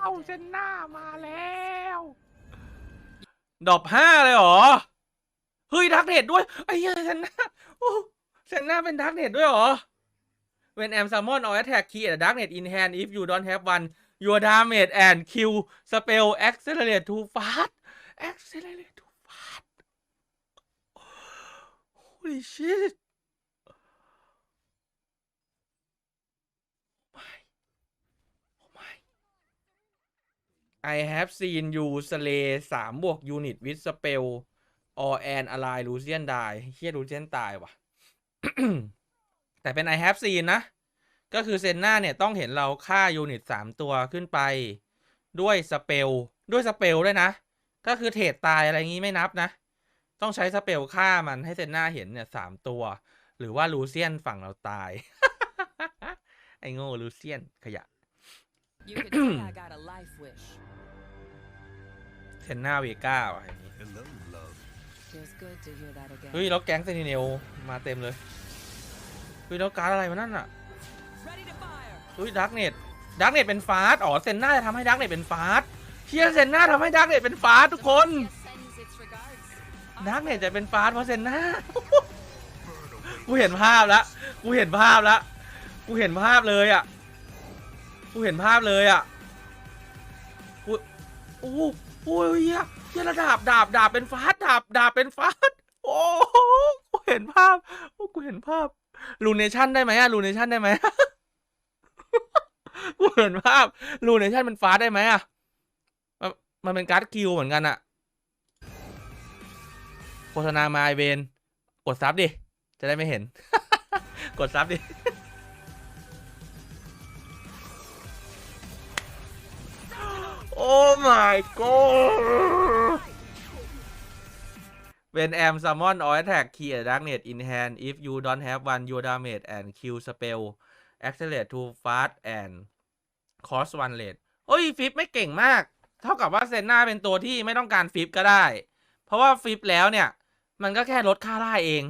เอาเซนหน้ามาแล้ว ดอบห้าเลยเหรอ เฮ้ยดักเน็ตด้วย ไอ้เหี้ยเซนหน้าโอ้เซนหน้าเป็นดักเน็ตด้วยเหรอ When am summon or attack key at dark net in hand if you don't have one your damage and kill spell accelerate too fast accelerate too fast holy shit my oh my I have seen you slay สามบวก unit with spell or an ally Lucian die เฮีย Lucian ตายว่ะ แต่เป็น I have seen นะ ก็คือเซนหน้าเนี่ย ต้องเห็นเราฆ่ายูนิตสามตัวขึ้นไป ด้วยสเปล ด้วยสเปลด้วยนะ ก็คือเทรดตายอะไรงี้ไม่นับนะ ต้องใช้สเปลฆ่ามันให้เซนหน้าเห็นเนี่ยสามตัว หรือว่าลูเซียนฝั่งเราตาย ไอ้โง่ลูเซียนขยะ You could say I got a life wish. เซนหน้าเวก้าว่ะอย่างงี้ Hello, love. Feels good to hear that again. เฮ้ย แล้วแก๊งเซนิเนลมาเต็มเลย เฮ้ย แล้วการ์ดอะไรมานั่นอะ Ready to fire. เฮ้ยดักเน็ตดักเน็ตเป็นฟาสต์อ๋อ เซนหน้าจะทำให้ดักเน็ตเป็นฟาสต์เชียเซนหน้าทำให้ดักเน็ตเป็นฟาสต์ทุกคน Sends its regards. ดักเน็ตจะเป็นฟาสต์เพราะเซนหน้า กูเห็นภาพแล้วกูเห็นภาพแล้วกูเห็นภาพเลยอะ กูเห็นภาพเลยอะ กูโอ้ โอ้ยเฮียเฮียระดาบดาบดาบเป็นฟาสต์ดาบดาบเป็นฟาสต์โอ้กูเห็นภาพโอ้กูเห็นภาพลูเนชั่นได้ไหมอะลูเนชั่นได้ไหมกูเห็นภาพลูเนชั่นเป็นฟาสต์ได้ไหมอะมันมันเป็นการ์ดคิวเหมือนกันอะโฆษณามาไอเวนกดซับดิ จะได้ไม่เห็น กดซับดิ โอ้ my god When am summon or attack key a darknet in hand if you don't have one your damage and kill spell accelerate too fast and cost one rate โอ้ย ฟิปไม่เก่งมาก เท่ากับว่าเซนนาเป็นตัวที่ไม่ต้องการฟิปก็ได้ เพราะว่าฟิปแล้วเนี่ย มันก็แค่ลดค่าล่าเอง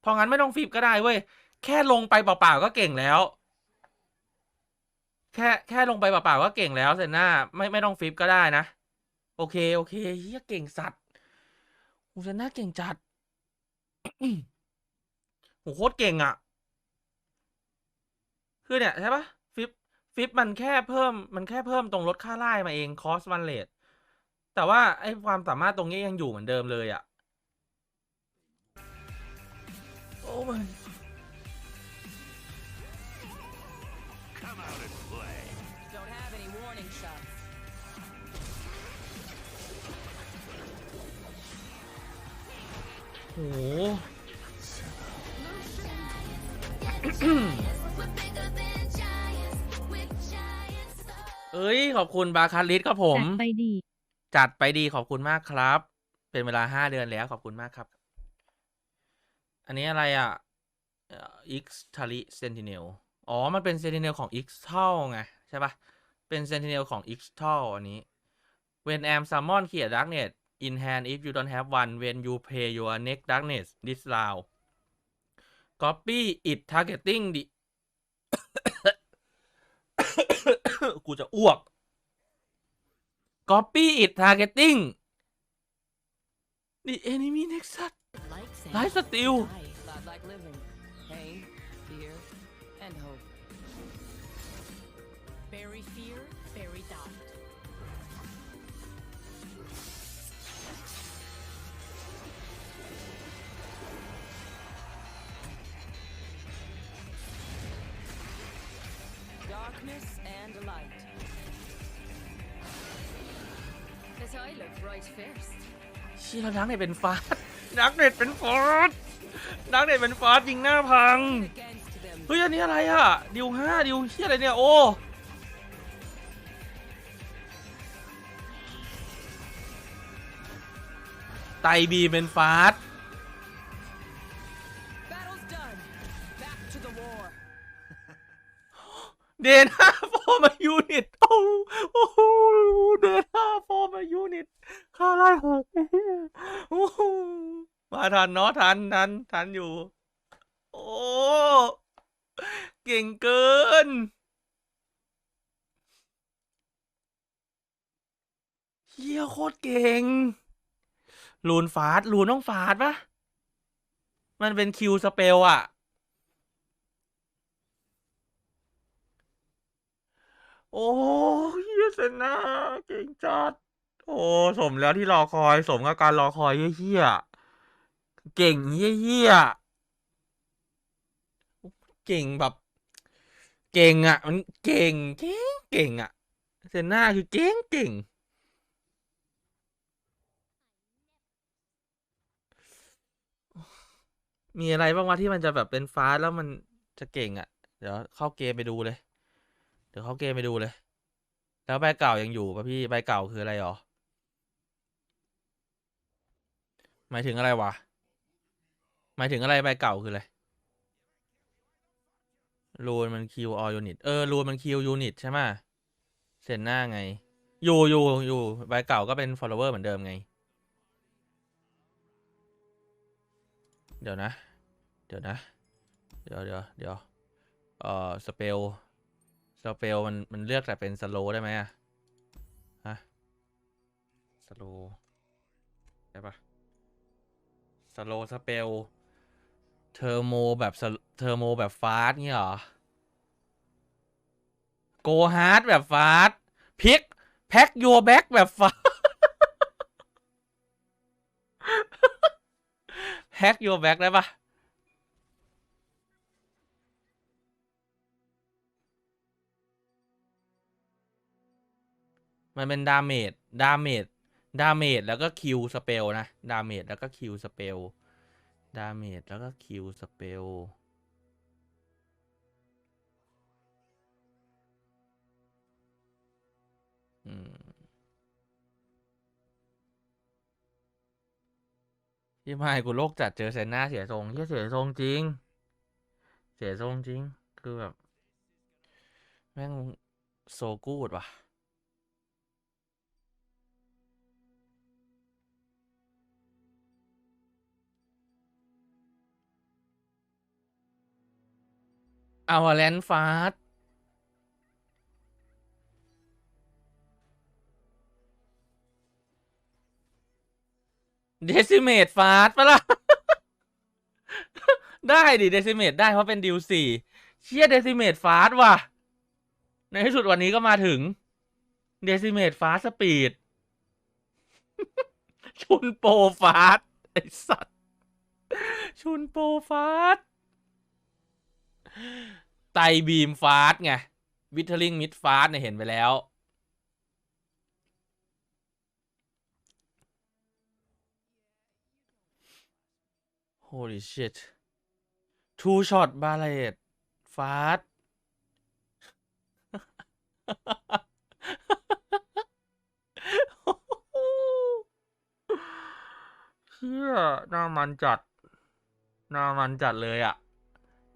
เพราะงั้นไม่ต้องฟิปก็ได้เว้ย แค่ลงไปเปล่าๆก็เก่งแล้ว แค่แค่ลงไปเปล่าๆก็เก่งแล้วเซนนาไม่ไม่ต้องฟิปก็ได้นะ โอเค โอเคเฮียเก่งสัตว์โหเซนนาเก่งจัดโหโคตรเก่งอะ คือเนี่ยใช่ปะฟิปฟิปมันแค่เพิ่มมันแค่เพิ่มตรงลดค่าไล่มาเองคอสวันเลทแต่ว่าไอความสามารถตรงนี้ยังอยู่เหมือนเดิมเลยอะ โอ้มัน โหเอ้ย ขอบคุณบาคาริสครับผม จัดไปดี จัดไปดีขอบคุณมากครับ เป็นเวลาห้าเดือนแล้วขอบคุณมากครับ อันนี้อะไรอะเอ่อ X t a l i Sentinel อ๋อ มันเป็น Sentinel ของ X t a l ไง ใช่ปะเป็น Sentinel ของ X t a l อันนี้ When am summon create darknet in hand if you don't have one when you play your next darkness this round copy it targeting the กูจะอ้วก copy it targeting the enemy nexus Like saying Life steal. die, thought 'Darkness and light. As I look right first. เชี่ยแล้วดักเน็ตเป็นฟาสดักเน็ตเป็นฟาสดักเน็ตเป็นฟาสยิงหน้าพัง Against them. เฮ้ยอันนี้อะไรอะดิวห้าดิวเชี่ยอะไรเนี่ย โอ้ไตบีเป็นฟาส ไล่หกมาทันเนาะทันทันทันอยู่ โอ้เก่งเกิน เฮียโคตรเก่ง ลูนฟาดลูนต้องฟาดปะมันเป็นคิวสเปลอะโอ้เฮียเซนนาเก่งจัด โอ้สมแล้วที่รอคอยสมกับการรอคอยเฮี้ยเก่งเฮี้ยเก่งแบบ เก่งอะ มันเก่งเก่งเก่งอะเซนนาคือเก่งเก่งมีอะไรบ้างวะที่มันจะแบบเป็นฟาสแล้วมันจะเก่งอะ เดี๋ยวเข้าเกมไปดูเลย เดี๋ยวเข้าเกมไปดูเลย แล้วใบเก่ายังอยู่ป่ะพี่ใบเก่าคืออะไรหรอ หมายถึงอะไรวะ หมายถึงอะไรใบเก่าคืออะไรรูนมันคิวออยูนิต เออรูนมันคิวยูนิตใช่ไหมเซ็นหน้าไง อยู่อยู่อยู่ใบเก่าก็เป็น follower เหมือนเดิมไง เดี๋ยวนะ เดี๋ยวนะ เดี๋ยวเดี๋ยวเดี๋ยวเอ่อสเปลสเปลมันมันเลือกแต่เป็นสโลได้ไหมอะฮะสโลได้ปะ สโลสเปลเทอร์โมแบบสเทอร์โมแบบฟาสเงี้ยเหรอ โกฮาร์ดแบบฟาสพิกแพ็กโยแบ็กแบบฟาสแพ็กโยแบ็กได้ปะมันเป็นดาเมจ ดาเมจ ดาเมจแล้วก็คิวสเปลนะ ดาเมจแล้วก็คิวสเปล ดาเมจแล้วก็คิวสเปล อืมยี่ไม่กูโลกจัดเจอเซนหน้าเสียทรงเหียเสียทรงจริง เสียทรงจริง คือแบบ แม่งโซกูดว่ะ อาวาแลนฟาสเดซิเมตฟาสปะล่ะ ได้ดิเดซิเมตได้เพราะเป็นดิวสี่เชี่ยเดซิเมตฟาสว่ะ ในที่สุดวันนี้ก็มาถึงเดซิเมตฟาสสปีดชุนโปฟาสไอสัตว์ ชุนโปฟาส ไตบีมฟาสไงวิทเทอริงมิดฟาสเนี่ยเห็นไปแล้ว Holy shit two shot ballet ฟาสเชี่ยหน้ามันจัดหน้ามันจัดเลยอะ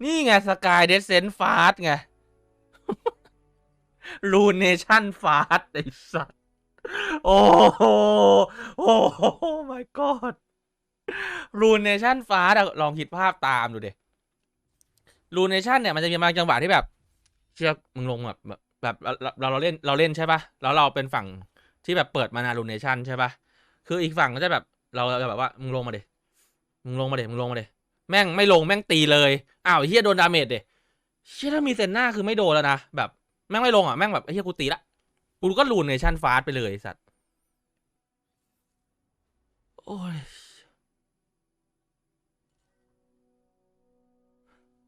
นี่ไงสกายเดซเซนฟาสไงรูเนชั่นฟาสไอสัสโอ้โห โอ้โห my god รูเนชั่นฟาสลองคิดภาพตามดูเดิรูเนชั่นเนี่ยมันจะมีบางจังหวะที่แบบ เชือกมึงลงแบบแบบเราเราเล่นเราเล่นใช่ปะแล้วเราเป็นฝั่งที่แบบเปิดมานารูเนชั่นใช่ปะคืออีกฝั่งก็จะแบบ เราจะแบบว่ามึงลงมาเดิมึงลงมาเดิมึงลงมาเดิ แม่งไม่ลงแม่งตีเลยอ้าวเฮียโดนดาเมจเดเชี่ยถ้ามีเซนหน้าคือไม่โดนแล้วนะแบบแม่งไม่ลงอะแม่งแบบเฮียกูตีละกูก็ลูนเนชั่นฟาสไปเลยสัตว์โอ้ย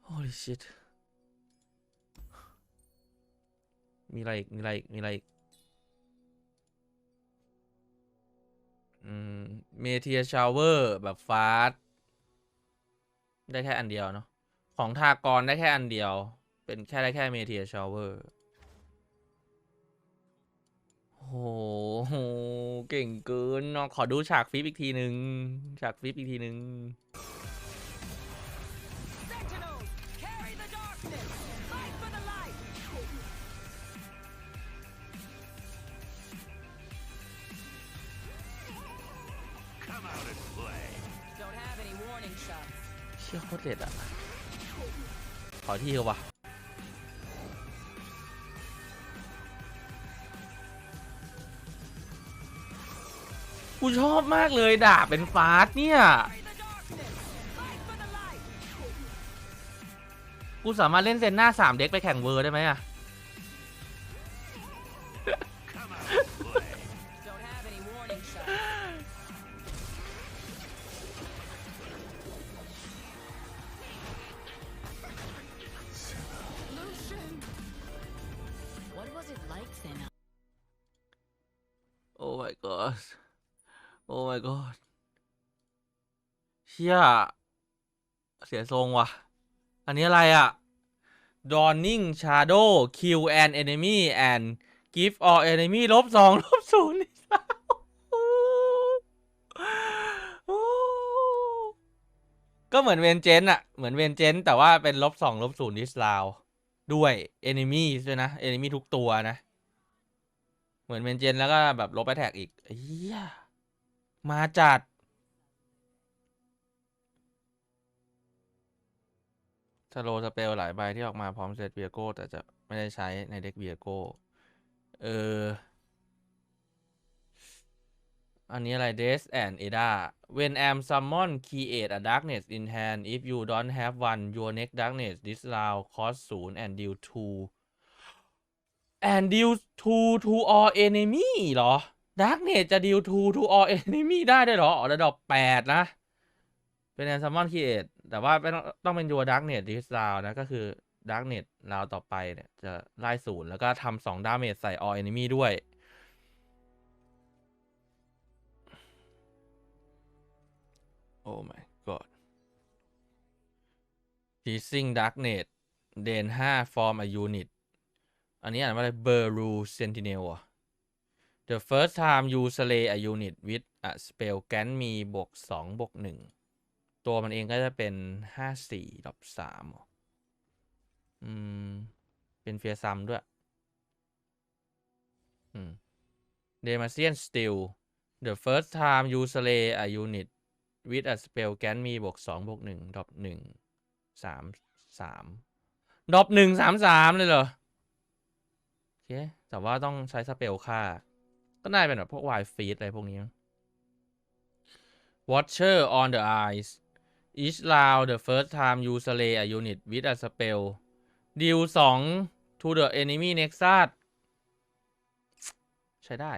holy shit มีอะไรอีกมีอะไรอีกมีอะไรอีกอืมเมเทียชาวเวอร์แบบฟาส ได้แค่อันเดียวเนาะของทากรได้แค่อันเดียว เป็นแค่ได้แค่เมเทียชาวเวอร์โอ้โห เก่งเกินเนาะขอดูฉากฟิปอีกทีหนึ่งฉากฟิปอีกทีหนึ่ง ชี่ยโคตรเด็ดอะ ขอที่เถอะวะกูชอบมากเลยดาบเป็นฟาสเนี่ย กูสามารถเล่นเซนหน้าสามเด็กไปแข่งเวอร์ได้ไหมอะ god โอ้ my god เชี่ยเสียทรงว่ะ อันนี้อะไรอะ Dawning Shadow Kill an enemy and give all enemy ลบสองลบศูนย์นี่โอ้ก็เหมือนเวนเจนอะเหมือนเวนเจนแต่ว่าเป็นลบสองลบศูนย์ดิสลาว ด้วย enemy ด้วยนะ enemy ทุกตัวนะ เหมือนเวนเจนแล้วก็แบบลบไปแท็กอีกเฮียมาจัดสโลสเปลหลายใบที่ออกมาพร้อมเซตเวียโก้แต่จะไม่ได้ใช้ในเด็กเวียโก้เออ อันนี้อะไร Des and Ada when am summon create a darkness in hand if you don't have one your next darkness this round cost 0 and deal 2 and deal 2 to all enemy เหรอ darkness จะ deal 2 to all enemy ได้ด้วยเหรอ อ๋อระดับ8นะ เป็นแอนซัมมอนคีเอทแต่ว่าต้องต้องเป็นยัวดักเนตดิสราวนะ ก็คือดักเนตราวต่อไปเนี่ย จะไล่ศูนย์แล้วก็ทำสองดาเมจใส่ออ l อ n น m y ด้วยโอ้ my god teasing darknet เดน5 form a unit อันนี้อ่านว่าอะไร Beru Sentinel อะ The first time you slay a unit with a spell can มีบวก2บวก1ตัวมันเองก็จะเป็น 54ดอก3อะอืม เป็นเฟียซัมด้วย อืม Demacian Steel The first time you slay a unit with a spell can มีบวก2บวก1ดอก1 3 3ดอก1 3 3 เลยเหรอ เค แต่ว่าต้องใช้สเปลค่า ก็น่าเป็นแบบพวก Wild Feed อะไรพวกนี้ Watcher on the eyes each round the first time you slay a unit with a spell deal 2 to the enemy nexus ใช้ได้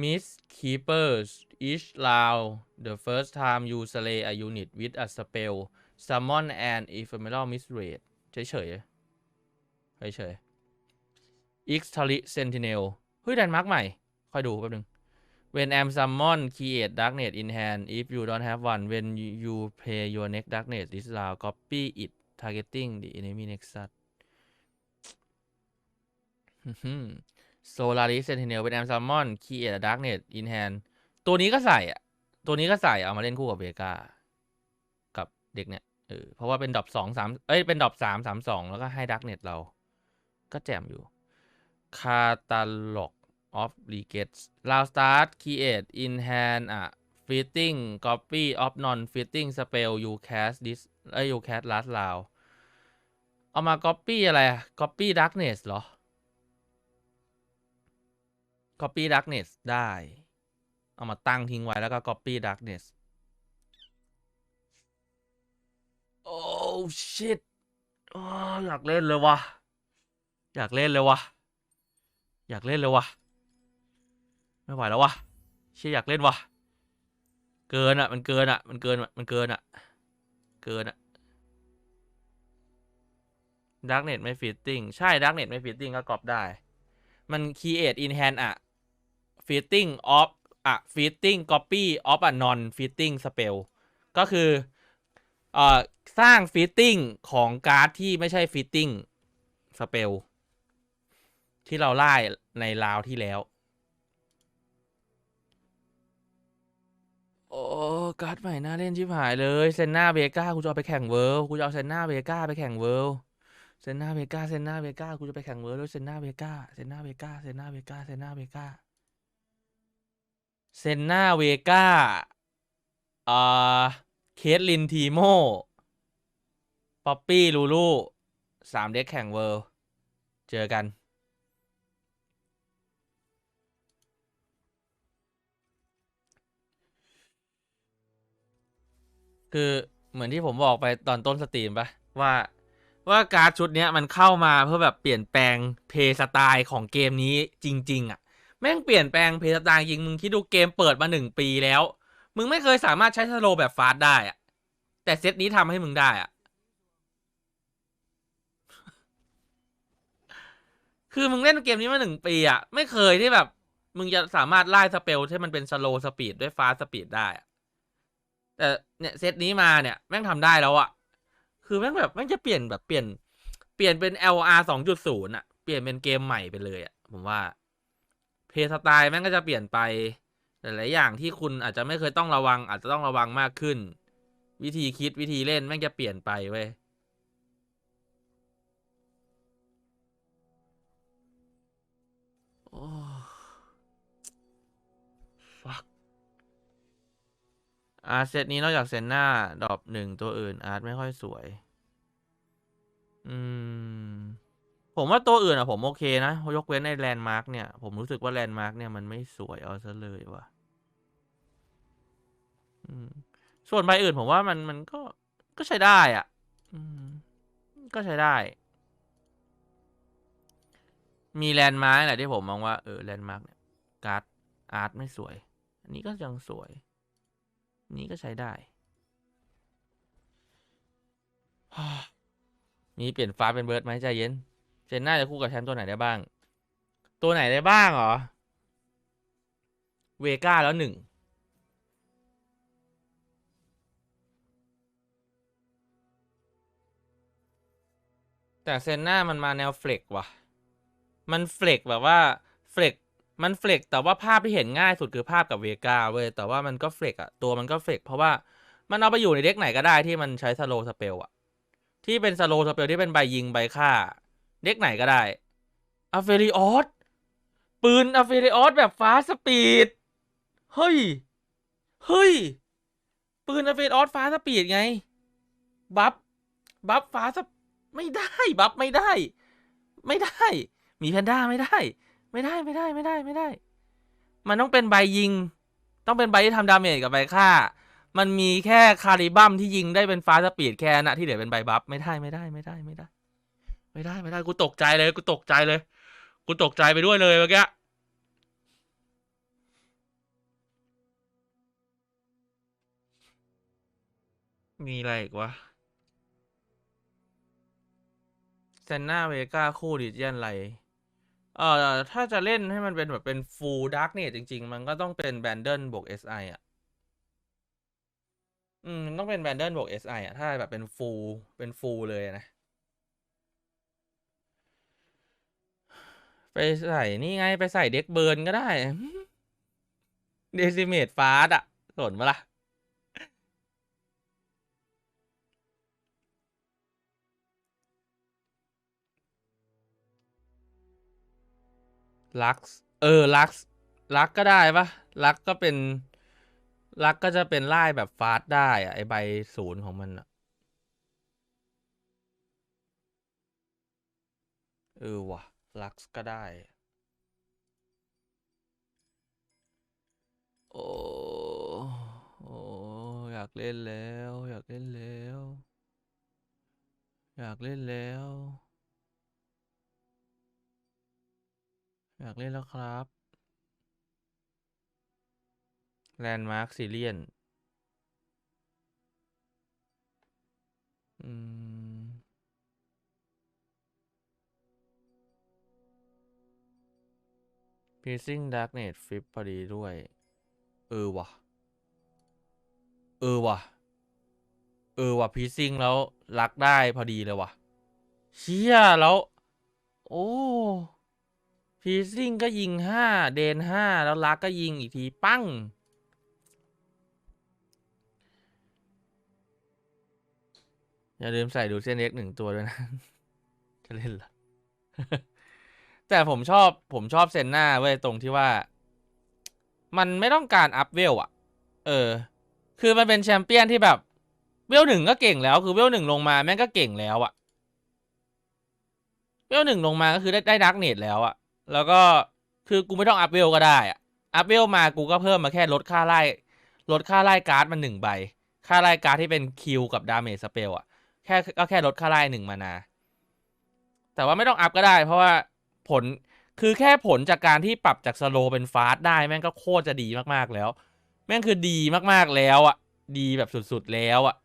Miss Keepers each round the first time you slay a unit with a spell summon an ephemeral misrate เฉยเฉยๆ เฉยเฉยๆ X t a l i Sentinel เฮ้ยแดนมาร์กใหม่ ค่อยดูแป๊บนึง When am summon create darknet in hand if you don't have one when you- you play your next darknet this round copy it targeting the enemy nexus ฮึ่ม Solaris Sentinel When am summon create a darknet in hand ตัวนี้ก็ใส่อะตัวนี้ก็ใส่เอามาเล่นคู่กับเบกากับเด็กเนี่ยเออเพราะว่าเป็นดอปสองสามเอ้ยเป็นดอปสามสามสองแล้วก็ให้ดักเน็ตเรา ก็แจ่มอยู่ Catalog of Regates เรา start create in hand อะ fitting copy of non fitting spell you cast this เอ้ย you cast last round เอามา copy อะไร copy darkness เหรอ copy darkness ได้ เอามาตั้งทิ้งไว้แล้วก็ copy darkness โอ้ shit ออยากเล่นเลยวะอยากเล่นเลยวะ อยากเล่นเลยวะไม่ไหวแล้ววะเชี่ยอยากเล่นวะเกินอะมันเกินอะมันเกินอะมันเกินอะเกินอะดักเน็ตไม่ฟิตติ้งใช่ดักเน็ตไม่ฟิตติ้งก็กรอบได้ มัน create in hand อะ fitting of อะ fitting copy of a non fitting spell ก็คือเอ่อสร้าง fitting ของการ์ดที่ไม่ใช่ fitting spell ที่เราไล่ในราวที่แล้ว โอ้การ์ดใหม่น่าเล่นชิบหายเลยเซนนาเบก้ากูจะเอาไปแข่งเวิลด์กูจะเอาเซนนาเบก้าไปแข่งเวิลด์เซนนาเบก้าเซนนาเบก้ากูจะไปแข่งเวิลด์ด้วยเซนนาเบก้าเซนนาเบก้าเซนนาเบก้าเซนนาเบก้าเซนนาเวกาอ่า เคทลินทีโม ป๊อปปี้ ลูลู สามเด็กแข่งเวิลด์เจอกัน คือเหมือนที่ผมบอกไปตอนต้นสตรีมปะว่าว่าการ์ดชุดเนี้ยมันเข้ามาเพื่อแบบเปลี่ยนแปลงเพย์สไตล์ของเกมนี้จริง ๆอะ แม่งเปลี่ยนแปลงเพย์สไตล์จริงมึงคิดดูเกมเปิดมาหนึ่งปีแล้ว มึงไม่เคยสามารถใช้สโลแบบฟาสได้อะ แต่เซตนี้ทำให้มึงได้อะ คือมึงเล่นเกมนี้มาหนึ่งปีอะ ไม่เคยที่แบบ มึงจะสามารถไล่สเปลที่มันเป็นสโลสปีดด้วยฟาสสปีดได้อะ แต่เนี่ยเซตนี้มาเนี่ยแม่งทำได้แล้วอะคือแม่งแบบแม่งจะเปลี่ยนแบบเปลี่ยน เปลี่ยนเป็น LR สองจุดศูนย์อะเปลี่ยนเป็นเกมใหม่ไปเลยอะผมว่า เพย์สไตล์แม่งก็จะเปลี่ยนไปหลายๆอย่างที่คุณอาจจะไม่เคยต้องระวัง อาจจะต้องระวังมากขึ้น วิธีคิดวิธีเล่นแม่งจะเปลี่ยนไปเว้ยโอ้ fuck อาร์ตเซตนี้นอกจากเซนหน้าดรอปหนึ่งตัวอื่น อาร์ตไม่ค่อยสวย อืม ผมว่าตัวอื่นอะผมโอเคนะยกเว้นในแลนด์มาร์กเนี่ย ผมรู้สึกว่าแลนด์มาร์กเนี่ยมันไม่สวยเอาซะเลยว่ะส่วนใบอื่นผมว่ามันมันก็ก็ใช้ได้อะอืมก็ใช้ได้ มีแลนด์มาร์กแหละที่ผมมองว่าเออแลนด์มาร์กเนี่ยการ์ดอาร์ตไม่สวย อันนี้ก็ยังสวย นี้ก็ใช้ได้มีเปลี่ยนฟ้าเป็นเบิร์ดไหมใจเย็น เจนน่าจะคู่กับแชมป์ตัวไหนได้บ้าง ตัวไหนได้บ้างเหรอ เวก้าแล้วหนึ่ง แต่เซนน้ามันมาแนวเฟล็กว่ะ มันเฟล็กแบบว่าเฟล็ก มันเฟลกแต่ว่าภาพที่เห็นง่ายสุดคือภาพกับเวกาเว้ยแต่ว่ามันก็เฟลกอะตัวมันก็เฟลกเพราะว่ามันเอาไปอยู่ในเด็กไหนก็ได้ที่มันใช้สโลสเปลอะที่เป็นสโลสเปลที่เป็นใบยิงใบฆ่า เด็กไหนก็ได้อเฟริออสปืนอเฟริออสแบบฟ้าสปีดเฮ้ยเฮ้ยปืนอเฟริออสฟ้าสปีดไงบัฟบัฟฟ้าสไม่ได้บัฟไม่ได้ ไม่ได้ มีแพนด้าไม่ได้ ไม่ได้ไม่ได้ไม่ได้ไม่ได้ มันต้องเป็นใบยิง ต้องเป็นใบที่ทำดาเมจกับใบฆ่า มันมีแค่คาริบัมที่ยิงได้เป็นฟ้าสปีดแค่นั้นนะที่เหลือเป็นใบบัฟไม่ได้ไม่ได้ไม่ได้ไม่ได้ ไม่ได้ไม่ได้กูตกใจเลยกูตกใจเลยกูตกใจไปด้วยเลยเมื่อกี้มีอะไรอีกวะเซนนาเวกาคู่ดิเจียนไร เอ่อถ้าจะเล่นให้มันเป็นแบบเป็นฟูลดาร์กเนี่ยจริง ๆ มันก็ต้องเป็นแบนเดิลบวก SI อะ อืมต้องเป็นแบนเดิลบวก SI อะ ถ้าแบบเป็นฟูลเป็นฟูลเลยนะ ไปใส่นี่ไงไปใส่เด็กเบิร์นก็ได้ เดซิเมตฟาสอะสนปะล่ะ ลักซ์เออลักซ์ลักก็ได้ปะลักก็เป็นลักก็จะเป็นไล่แบบฟาสได้อะไอใบศูนย์ของมันอะเออว่ะลักซ์ก็ได้ โอ้โอ้อยากเล่นแล้ว อยากเล่นแล้ว อยากเล่นแล้ว อยากเล่นแล้วครับแลนด์มาร์คซีเรียน อืม Piercing Darknet ฟิปพอดีด้วย เออว่ะ เออว่ะ เออว่ะ Piercing แล้วรักได้พอดีเลยว่ะ เชี่ยแล้ว โอ้ พีซิ่งก็ยิงห้าเดนห้าแล้วลักก็ยิงอีกทีปั้ง อย่าลืมใส่ดูเส้นเล็กหนึ่งตัวด้วยนะ จะเล่นเหรอ แต่ผมชอบผมชอบเซนหน้าเว้ยตรงที่ว่า มันไม่ต้องการอัพเวลอะเออ คือมันเป็นแชมเปี้ยนที่แบบ เวลหนึ่งก็เก่งแล้ว คือเวลหนึ่งลงมาแม่งก็เก่งแล้วอะเวลหนึ่งลงมาก็คือได้ได้ดักเนตแล้วอะ แล้วก็คือกูไม่ต้องอัพเวลก็ได้อะอัพเวลมากูก็เพิ่มมาแค่ลดค่าไล่ลดค่าไล่การ์ดมันหนึ่งใบ ค่าไล่การ์ดที่เป็นคิวกับดาเมจสเปลอะแค่ก็แค่ลดค่าไล่หนึ่งมานา แต่ว่าไม่ต้องอัพก็ได้ เพราะว่าผลคือแค่ผลจากการที่ปรับจากสโลเป็นฟาสต์ได้แม่งก็โคตรจะดีมากๆแล้ว แม่งคือดีมากๆแล้วอะดีแบบสุดๆแล้วอะ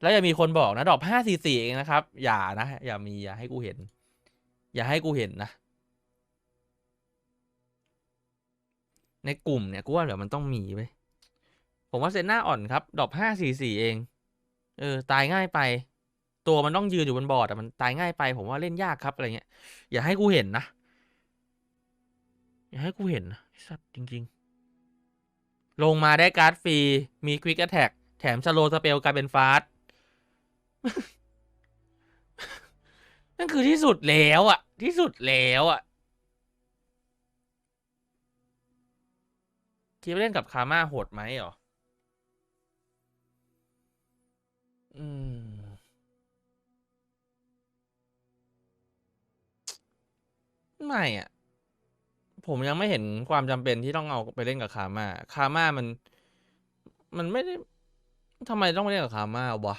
แล้วยังมีคนบอกนะดอกห้าสี่สี่เองนะครับ อย่านะ อย่ามีอย่าให้กูเห็น อย่าให้กูเห็นนะ ในกลุ่มเนี่ยกูว่าเดี๋ยวมันต้องมีไว้ยผมว่าเซนหน้าอ่อนครับ ดอกห้าสี่สี่เอง เออ ตายง่ายไป ตัวมันต้องยืนอยู่บนบอร์ดแต่มันตายง่ายไป ผมว่าเล่นยากครับอะไรเงี้ย อย่าให้กูเห็นนะ อย่าให้กูเห็นนะสัตว์จริง ๆ ลงมาได้การ์ดฟรี มีควิก a t แท็กแถมสโลสเปลกลายเป็นฟาสตนั่นคือที่สุดแล้วอะ ที่สุดแล้วอะคิดว่าเล่นกับคาม่าโหดไหมหรอ อืม ไม่อะผมยังไม่เห็นความจำเป็นที่ต้องเอาไปเล่นกับคาม่า คาม่ามัน มันไม่ได้ทำไมต้องไปเล่นกับคาม่าวะ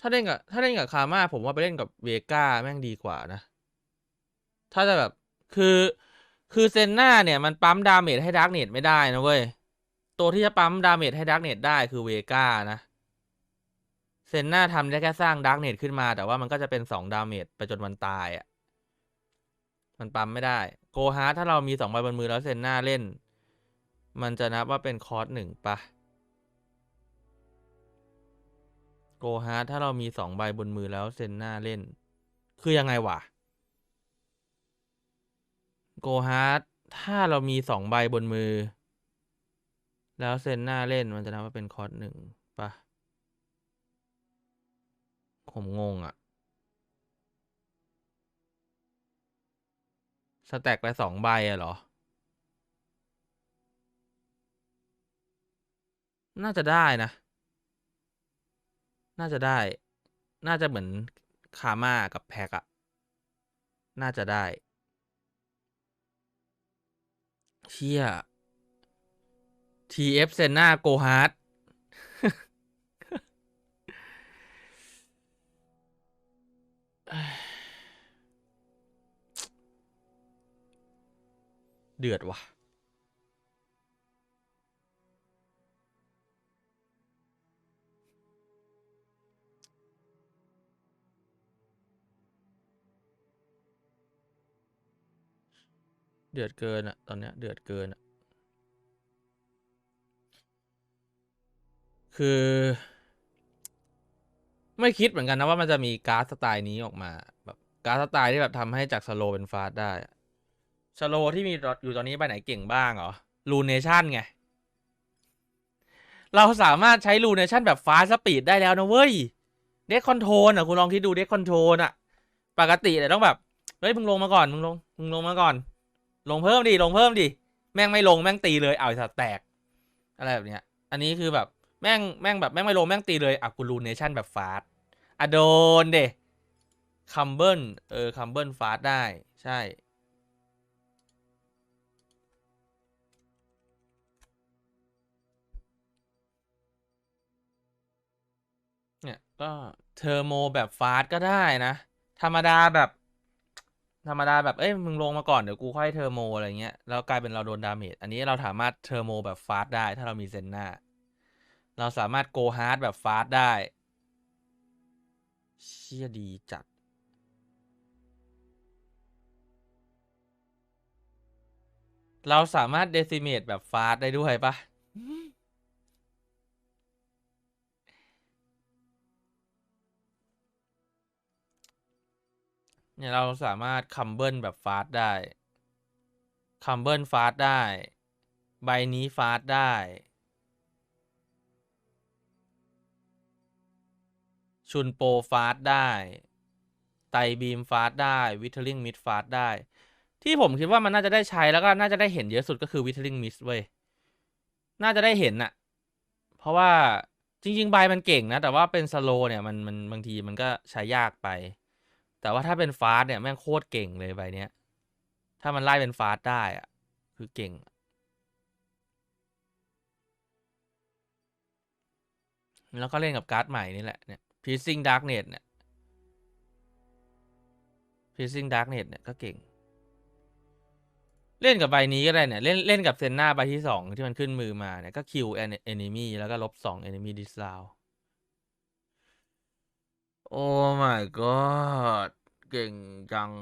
ถ้าเล่นกับถ้าเล่นกับคาม่าผมว่าไปเล่นกับเวก้าแม่งดีกว่านะ ถ้าจะแบบคือคือเซนนาเนี่ยมันปั๊มดาเมจให้ดาร์กเนตไม่ได้นะเว้ย ตัวที่จะปั๊มดาเมจให้ดาร์กเนตได้คือเวก้านะเซนนาทำได้แค่สร้างดาร์กเนตขึ้นมา แต่ว่ามันก็จะเป็นสองดาเมจไปจนวันตายอะ่ะมันปั๊มไม่ได้โกฮาร์ถ้าเรามีสองใบบนมือแล้วเซนนาเล่น มันจะนับว่าเป็นคอร์สหนึ่งปะ โกฮาร์ดถ้าเรามีสองใบบนมือแล้วเซนนาเล่น คือยังไงวะโกฮาร์ดถ้าเรามีสองใบบนมือ แล้วเซนหน้าเล่นมันจะนับว่าเป็นคอร์สหนึ่งปะผมงงอะสแต็กไปสองใบอะเหรอ น่าจะได้นะ น่าจะได้ น่าจะเหมือนคาม่ากับแพ็กอะน่าจะได้ เชี่ย TF เซนนาโกฮาร์ดเดือดว่ะ เดือดเกินอะตอนเนี้ยเดือดเกินอะคือ ไม่คิดเหมือนกันนะว่ามันจะมีการ์ดสไตล์นี้ออกมาแบบการ์ดสไตล์ที่แบบทำให้จากสโลเป็นฟาสได้สโลที่มีอยู่ตอนนี้ไปไหนเก่งบ้างเหรอลูเนชั่นไง เราสามารถใช้ลูเนชั่นแบบฟาสปีดได้แล้วนะเว้ยเด็กคอนโทรลอะคุณลองคิดดูเด็กคอนโทรลอะ ปกติเนี่ยต้องแบบ เฮ้ย มึงลงมาก่อน มึงลง มึงลงมาก่อน ลงเพิ่มดิลงเพิ่มดิแม่งไม่ลงแม่งตีเลยเอาอ้สัตว์แตก อะไรแบบเนี้ย อันนี้คือแบบแม่งแม่งแบบแม่งไม่ลงแม่งตีเลยอะกูรูเนชั่นแบบฟาสอะโดนเดคัมเบิลเออคัมเบิลฟาสได้ใช่เนี่ยก็เทอร์โมแบบฟาสก็ได้นะ ธรรมดาแบบ ธรรมดาแบบเอ้ยมึงลงมาก่อนเดี๋ยวกูค่อยเทอร์โมอะไรเงี้ยแล้วกลายเป็นเราโดนดาเมจอันนี้เราสามารถเทอร์โมแบบฟาสได้ ถ้าเรามีเซนหน้า เราสามารถโกฮาร์ดแบบฟาสได้เชี่ยดีจัด เราสามารถเดซิเมตแบบฟาสได้ด้วยปะ เนี่ยเราสามารถคัมเบิลแบบฟาสได้คัมเบิลฟาสได้ ใบนี้ฟาสได้ ชุนโปฟาสได้ ไตบีมฟาสได้วิทเทอริงมิดฟาสได้ ที่ผมคิดว่ามันน่าจะได้ใช้แล้วก็น่าจะได้เห็นเยอะสุดก็คือวิทเทอริงมิดเว้ย น่าจะได้เห็นน่ะ เพราะว่าจริง ๆ ใบมันเก่งนะ แต่ว่าเป็นสโลเนี่ยมันมันบางทีมันก็ใช้ยากไป แต่ว่าถ้าเป็นฟาส์เนี่ยแม่งโคตรเก่งเลยใบเนี้ย ถ้ามันไล่เป็นฟาส์ได้อะคือเก่ง แล้วก็เล่นกับการ์ดใหม่นี่แหละเนี่ย Piercing Darknet เนี่ย Piercing Darknet เนี่ยก็เก่ง เล่นกับใบนี้ก็ได้เนี่ย เล่นเล่นกับเซนหน้าใบที่สองที่มันขึ้นมือมาเนี่ยก็คิวแอนเอนิมีแล้วก็ลบสองเอนิมีดิสลาว โอ้ my god เก่งจัง